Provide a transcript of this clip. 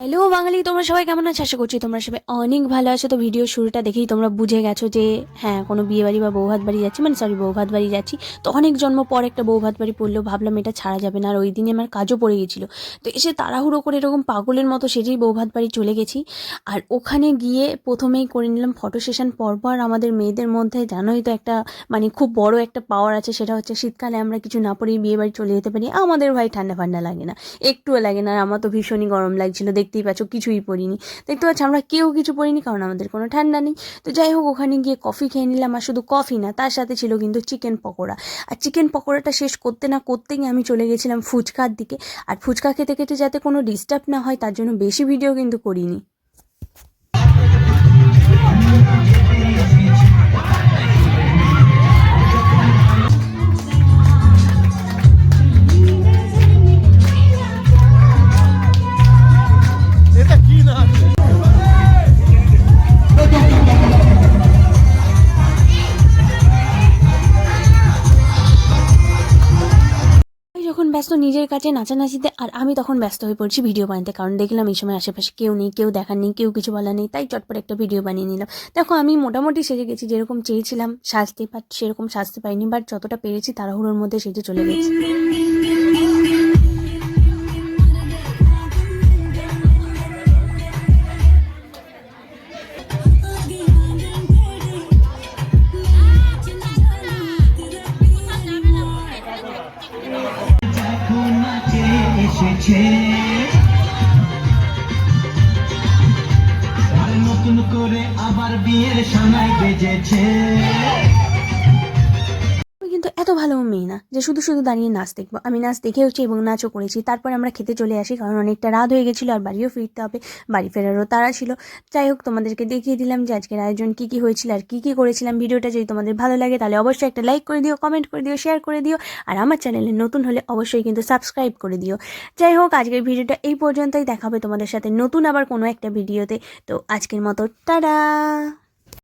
Hello বাঙালি, তোমরা সবাই কেমন আছো? আশা করছি তোমরা সবাই অনেক ভালো আছো। তো ভিডিও শুরুটা দেখেই তোমরা বুঝে গেছো যে হ্যাঁ কোনো বিয়ে বাড়ি বা বৌভাত বাড়ি যাচ্ছি মানে সরি বৌভাত বাড়ি যাচ্ছি। তো অনেক জন্ম পর একটা বৌভাত বাড়ি পড়লেও ভাবলাম এটা ছাড়া যাবে না, আর ওই দিনে আমার কাজও পড়ে গেছিল। তো এসে তাড়াহুড়ো করে এরকম পাগলের মতো সেজেই বৌভাত বাড়ি চলে গেছি। আর ওখানে গিয়ে প্রথমেই করে নিলাম ফটো সেশন পরপর আমাদের মেয়েদের মধ্যে জানোই তো একটা মানে খুব বড় একটা পাওয়ার আছে, সেটা হচ্ছে শীতকালে আমরা কিছু না পরেই বিয়ে বাড়ি চলে যেতে পারি। আমাদের ভাই ঠান্ডা ফান্ডা লাগে না, একটুও লাগে না, আর আমার তো ভীষণই গরম লাগছিল দেখতেই পাচ্ছ, কিছুই পরিনি দেখতে পাচ্ছ, আমরা কেউ কিছু পরিনি কারণ আমাদের কোনো ঠান্ডা নেই। তো যাই হোক, ওখানে গিয়ে কফি খেয়ে নিলাম, আর শুধু কফি না, তার সাথে ছিল কিন্তু চিকেন পকোড়া। আর চিকেন পকোড়াটা শেষ করতে না করতেই আমি চলে গেছিলাম ফুচকার দিকে। আর ফুচকা খেতে খেতে যাতে কোনো ডিস্টার্ব না হয়, তার জন্য বেশি ভিডিও কিন্তু করিনি। ব্যস্ত নিজের কাছে নাচানাচিতে, আর আমি তখন ব্যস্ত হয়ে পড়ছি ভিডিও বানাতে, কারণ দেখলাম এই সময় আশেপাশে কেউ নেই, কেউ দেখার নেই, কেউ কিছু বলার নেই, তাই চটপট একটা ভিডিও বানিয়ে নিলাম। দেখো, আমি মোটামুটি সেজে গেছি, যেরকম চেয়েছিলাম সাজতে বাট সেরকম সাজতে পাইনি বাট যতটা পেরেছি তাড়াহুড়োর মধ্যে সেজে চলে গেছি। এসেছে। আর নতুন করে আবার বিয়ের সানায় বেজেছে। এত ভালো মেয়ে না যে শুধু শুধু দাঁড়িয়ে নাচ দেখব। আমি নাচ দেখেওছি এবং নাচও করেছি। তারপর আমরা খেতে চলে আসি কারণ অনেকটা রাত হয়ে গেছিল আর বাড়িও ফিরতে হবে, বাড়ি ফেরারও তারা ছিল। যাই হোক, তোমাদেরকে দেখিয়ে দিলাম যে আজকের আয়োজন কী কী হয়েছিল আর কী কী করেছিলাম। ভিডিওটা যদি তোমাদের ভালো লাগে তাহলে অবশ্যই একটা লাইক করে দিও, কমেন্ট করে দিও, শেয়ার করে দিও আর আমার চ্যানেলে নতুন হলে অবশ্যই কিন্তু সাবস্ক্রাইব করে দিও। যাই হোক, আজকের ভিডিওটা এই পর্যন্তই। দেখাবে তোমাদের সাথে নতুন আবার কোনো একটা ভিডিওতে। তো আজকের মতো, টাটা!